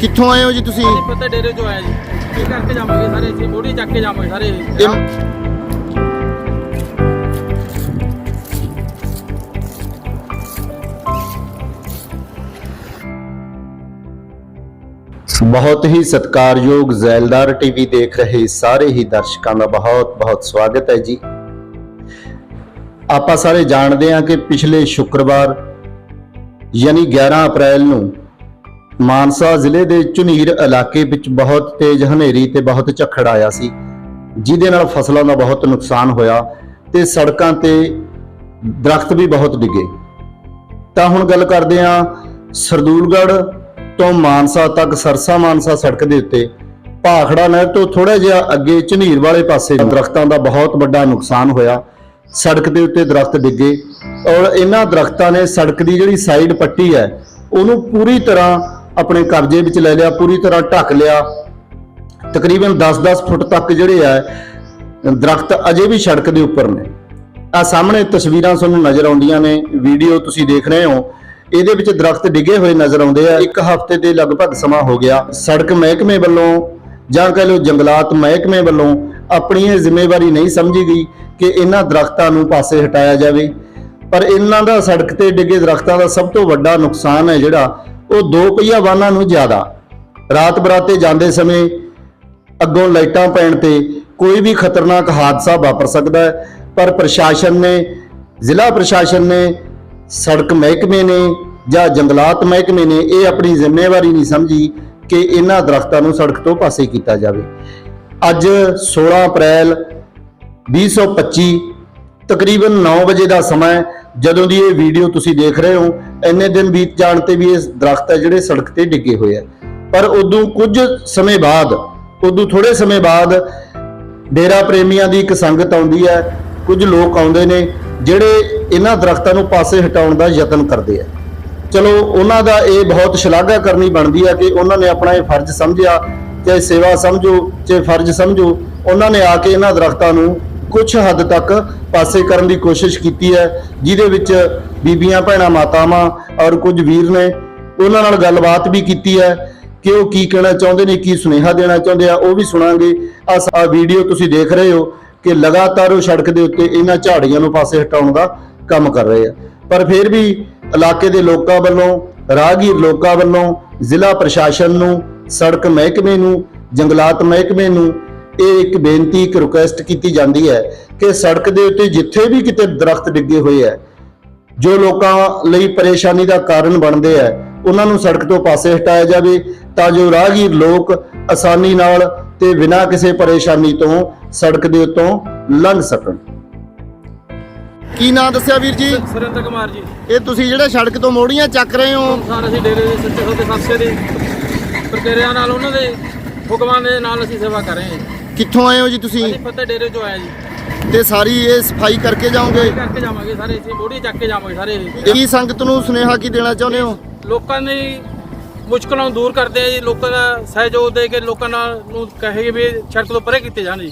ਕਿੱਥੋਂ ਆਏ ਹੋ ਜੀ ਤੁਸੀਂ? ਅਸੀਂ ਪਤਾ ਡੇਰੇ ਤੋਂ ਆਇਆ ਜੀ। ਇਹ ਕਰਕੇ ਜਾਵਾਂਗੇ ਸਾਰੇ ਇੱਥੇ ਮੋੜੀ ਚੱਕ ਕੇ ਜਾਵਾਂਗੇ ਸਾਰੇ। ਇਹ- ਬਹੁਤ ਹੀ ਸਤਿਕਾਰਯੋਗ ਜ਼ੈਲਦਾਰ ਟੀਵੀ ਦੇਖ ਰਹੇ ਸਾਰੇ ਹੀ ਦਰਸ਼ਕਾਂ ਦਾ ਬਹੁਤ-ਬਹੁਤ ਸਵਾਗਤ ਹੈ ਜੀ। ਆਪਾਂ ਸਾਰੇ ਜਾਣਦੇ ਹਾਂ ਕਿ ਪਿਛਲੇ ਸ਼ੁੱਕਰਵਾਰ ਯਾਨੀ 11 ਅਪ੍ਰੈਲ ਨੂੰ ਮਾਨਸਾ ਜ਼ਿਲ੍ਹੇ ਦੇ ਝੁਨੀਰ ਇਲਾਕੇ ਵਿੱਚ ਬਹੁਤ ਤੇਜ਼ ਹਨੇਰੀ ਤੇ ਬਹੁਤ ਝੱਖੜ ਆਇਆ ਸੀ, ਜਿਹਦੇ ਨਾਲ ਫਸਲਾਂ ਦਾ ਬਹੁਤ ਨੁਕਸਾਨ ਹੋਇਆ ਤੇ ਸੜਕਾਂ ਤੇ ਦਰਖਤ ਵੀ ਬਹੁਤ ਡਿੱਗੇ। ਤਾਂ ਹੁਣ ਗੱਲ ਕਰਦੇ ਹਾਂ ਸਰਦੂਲਗੜ੍ਹ ਤੋਂ ਮਾਨਸਾ ਤੱਕ, ਸਰਸਾ ਮਾਨਸਾ ਸੜਕ ਦੇ ਉੱਤੇ। ਭਾਖੜਾ ਨਹਿਰ ਤੋਂ ਥੋੜਾ ਜਿਹਾ ਅੱਗੇ ਝਨੀਰ ਵਾਲੇ ਪਾਸੇ ਦਰਖਤਾਂ ਦਾ ਬਹੁਤ ਵੱਡਾ ਨੁਕਸਾਨ ਹੋਇਆ। ਸੜਕ ਦੇ ਉੱਤੇ ਦਰਖਤ ਡਿੱਗੇ ਔਰ ਇਹਨਾਂ ਦਰਖਤਾਂ ਨੇ ਸੜਕ ਦੀ ਜਿਹੜੀ ਸਾਈਡ ਪੱਟੀ ਹੈ, ਉਹਨੂੰ ਪੂਰੀ ਤਰ੍ਹਾਂ ਆਪਣੇ ਕਬਜ਼ੇ ਵਿੱਚ ਲੈ ਲਿਆ, ਪੂਰੀ ਤਰ੍ਹਾਂ ਢੱਕ ਲਿਆ। ਤਕਰੀਬਨ 10-10 ਫੁੱਟ ਤੱਕ ਜਿਹੜੇ ਆ, ਦਰਖਤ ਅਜੇ ਵੀ ਸੜਕ ਦੇ ਉੱਪਰ ਨੇ। ਆ ਸਾਹਮਣੇ ਤਸਵੀਰਾਂ ਤੁਹਾਨੂੰ ਨਜ਼ਰ ਆਉਂਦੀਆਂ ਨੇ, ਵੀਡੀਓ ਤੁਸੀਂ ਦੇਖ ਰਹੇ ਹੋ। ਇਹਦੇ ਵਿੱਚ ਦਰਖਤ ਡਿੱਗੇ ਹੋਏ ਨਜ਼ਰ ਆਉਂਦੇ ਆ। ਇੱਕ ਹਫ਼ਤੇ ਦੇ ਲਗਭਗ ਸਮਾਂ ਹੋ ਗਿਆ। ਸੜਕ ਮਹਿਕਮੇ ਵੱਲੋਂ ਜਾਂ ਕਹ ਲਓ ਜੰਗਲਾਤ ਮਹਿਕਮੇ ਵੱਲੋਂ ਆਪਣੀ ਇਹ ਜ਼ਿੰਮੇਵਾਰੀ ਨਹੀਂ ਸਮਝੀ ਗਈ ਕਿ ਇਹਨਾਂ ਦਰਖਤਾਂ ਨੂੰ ਪਾਸੇ ਹਟਾਇਆ ਜਾਵੇ। ਪਰ ਇਹਨਾਂ ਦਾ ਸੜਕ ਤੇ ਡਿੱਗੇ ਦਰਖਤਾਂ ਦਾ ਸਭ ਤੋਂ ਵੱਡਾ ਨੁਕਸਾਨ ਹੈ ਜਿਹੜਾ ਉਹ ਦੋ ਪਹੀਆ ਵਾਹਨਾਂ ਨੂੰ ਜ਼ਿਆਦਾ। ਰਾਤ ਬਰਾਤੇ ਜਾਂਦੇ ਸਮੇਂ ਅੱਗੋਂ ਲਾਈਟਾਂ ਪੈਣ ਤੇ ਕੋਈ ਵੀ ਖਤਰਨਾਕ ਹਾਦਸਾ ਵਾਪਰ ਸਕਦਾ ਹੈ, ਪਰ ਪ੍ਰਸ਼ਾਸਨ ਨੇ, ਜ਼ਿਲ੍ਹਾ ਪ੍ਰਸ਼ਾਸਨ ਨੇ, ਸੜਕ ਮਹਿਕਮੇ ਨੇ ਜਾਂ ਜੰਗਲਾਤ ਮਹਿਕਮੇ ਨੇ ਇਹ ਆਪਣੀ ਜ਼ਿੰਮੇਵਾਰੀ ਨਹੀਂ ਸਮਝੀ ਕਿ ਇਹਨਾਂ ਦਰਖਤਾਂ ਨੂੰ ਸੜਕ ਤੋਂ ਪਾਸੇ ਕੀਤਾ ਜਾਵੇ। ਅੱਜ 16 ਅਪ੍ਰੈਲ 2025 ਤਕਰੀਬਨ 9 ਵਜੇ ਦਾ ਸਮਾਂ ਜਦੋਂ ਦੀ ਇਹ ਵੀਡੀਓ ਤੁਸੀਂ ਦੇਖ ਰਹੇ ਹੋ, ਇੰਨੇ ਦਿਨ ਬੀਤ ਜਾਣ ਤੇ ਵੀ ਇਹ ਦਰਖਤ ਹੈ ਜਿਹੜੇ ਸੜਕ ਤੇ ਡਿੱਗੇ ਹੋਏ ਆ। ਪਰ ਉਦੋਂ ਕੁਝ ਸਮੇਂ ਬਾਅਦ, ਉਦੋਂ ਥੋੜੇ ਸਮੇਂ ਬਾਅਦ ਡੇਰਾ ਪ੍ਰੇਮੀਆਂ ਦੀ ਇੱਕ ਸੰਗਤ ਆਉਂਦੀ ਹੈ, ਕੁਝ ਲੋਕ ਆਉਂਦੇ ਨੇ, ਜਿਹੜੇ ਇਹਨਾਂ ਦਰਖਤਾਂ ਨੂੰ ਪਾਸੇ ਹਟਾਉਣ ਦਾ ਯਤਨ ਕਰਦੇ ਆ। ਚਲੋ, ਉਹਨਾਂ ਦਾ ਇਹ ਬਹੁਤ ਸ਼ਲਾਘਾ ਕਰਨੀ ਬਣਦੀ ਹੈ ਕਿ ਉਹਨਾਂ ਨੇ ਆਪਣਾ ਇਹ ਫਰਜ਼ ਸਮਝਿਆ, ਚਾਹੇ ਸੇਵਾ ਸਮਝੋ, ਚਾਹੇ ਫਰਜ਼ ਸਮਝੋ, ਉਹਨਾਂ ਨੇ ਆ ਕੇ ਇਹਨਾਂ ਦਰਖਤਾਂ ਨੂੰ ਕੁਝ ਹੱਦ ਤੱਕ ਪਾਸੇ ਕਰਨ ਦੀ ਕੋਸ਼ਿਸ਼ ਕੀਤੀ ਹੈ, ਜਿਹਦੇ ਵਿੱਚ ਬੀਬੀਆਂ, ਭੈਣਾਂ, ਮਾਤਾਵਾਂ ਔਰ ਕੁਝ ਵੀਰ ਨੇ ਉਹਨਾਂ ਨਾਲ ਗੱਲਬਾਤ ਵੀ ਕੀਤੀ ਹੈ ਕਿ ਉਹ ਕੀ ਕਹਿਣਾ ਚਾਹੁੰਦੇ ਨੇ, ਕੀ ਸੁਨੇਹਾ ਦੇਣਾ ਚਾਹੁੰਦੇ ਆ, ਉਹ ਵੀ ਸੁਣਾਂਗੇ। ਆ ਵੀਡੀਓ ਤੁਸੀਂ ਦੇਖ ਰਹੇ ਹੋ ਕਿ ਲਗਾਤਾਰ ਉਹ ਸੜਕ ਦੇ ਉੱਤੇ ਇਹਨਾਂ ਝਾੜੀਆਂ ਨੂੰ ਪਾਸੇ ਹਟਾਉਣ ਦਾ ਕੰਮ ਕਰ ਰਹੇ ਆ। ਪਰ ਫਿਰ ਵੀ ਇਲਾਕੇ ਦੇ ਲੋਕਾਂ ਵੱਲੋਂ, ਰਾਹਗੀਰ ਲੋਕਾਂ ਵੱਲੋਂ, ਜ਼ਿਲ੍ਹਾ ਪ੍ਰਸ਼ਾਸਨ ਨੂੰ, ਸੜਕ ਮਹਿਕਮੇ ਨੂੰ, ਜੰਗਲਾਤ ਮਹਿਕਮੇ ਨੂੰ ਇਹ ਇੱਕ ਬੇਨਤੀ ਇੱਕ ਰਿਕੁਐਸਟ ਕੀਤੀ ਜਾਂਦੀ ਹੈ ਕਿ ਸੜਕ ਦੇ ਉੱਤੇ ਜਿੱਥੇ ਵੀ ਕਿਤੇ ਦਰਖਤ ਡਿੱਗੇ ਹੋਏ ਆ ਜੋ ਲੋਕਾਂ ਲਈ ਪਰੇਸ਼ਾਨੀ ਦਾ ਕਾਰਨ ਬਣਦੇ ਆ ਉਹਨਾਂ ਨੂੰ ਸੜਕ ਤੋਂ ਪਾਸੇ ਹਟਾਇਆ ਜਾਵੇ ਤਾਂ ਜੋ ਰਾਹਗੀਰ ਲੋਕ ਆਸਾਨੀ ਨਾਲ ਤੇ ਬਿਨਾਂ ਕਿਸੇ ਪਰੇਸ਼ਾਨੀ ਤੋਂ ਸੜਕ ਦੇ ਉੱਤੋਂ ਲੰਘ ਸਕਣ। ਕੀ ਨਾਂ ਦੱਸਿਆ ਵੀਰ ਜੀ? ਸੁਰਿੰਦਰ ਕੁਮਾਰ ਜੀ। ਇਹ ਤੁਸੀਂ ਜਿਹੜੇ ਸੜਕ ਤੋਂ ਮੋੜੀਆਂ ਚੱਕ ਰਹੇ ਹੋ? ਸਾਰੇ ਅਸੀਂ ਡੇਰੇ ਦੇ ਸੱਚੇ ਸੌਦੇ ਸਾਸੇ ਦੇ ਪ੍ਰਕਿਰਿਆ ਨਾਲ ਉਹਨਾਂ ਦੇ ਹੁਕਮਾਂ ਦੇ ਨਾਲ ਅਸੀਂ ਸੇਵਾ ਕਰ ਰਹੇ ਹਾਂ। ਕਿੱਥੋਂ ਆਏ ਹੋ ਜੀ ਤੁਸੀਂ? ਅਸੀਂ ਪਤਾ ਡੇਰੇ ਤੋਂ ਆਇਆ ਜੀ। ਤੇ ਸਾਰੀ ਇਹ ਸਫ਼ਾਈ ਕਰਕੇ ਜਾਓਗੇ? ਇਹ ਕਰਕੇ ਜਾਵਾਂਗੇ ਸਾਰੇ ਇੱਥੇ ਮੋੜੀ ਚੱਕ ਕੇ ਜਾਵਾਂਗੇ ਸਾਰੇ। ਕੀ ਸੰਗਤ ਨੂੰ ਸੁਨੇਹਾ ਕੀ ਦੇਣਾ ਚਾਹੁੰਦੇ ਹੋ? ਲੋਕਾਂ ਦੀ ਮੁਸ਼ਕਲਾਂ ਨੂੰ ਦੂਰ ਕਰਦੇ ਆ ਜੀ ਲੋਕਾਂ ਦਾ ਸਹਿਯੋਗ ਦੇ ਕੇ ਲੋਕਾਂ ਨਾਲ ਨੂੰ ਕਹੇ ਵੀ ਸੜਕ ਤੋਂ ਪਰੇ ਕੀਤੇ ਜਾਣ ਜੀ।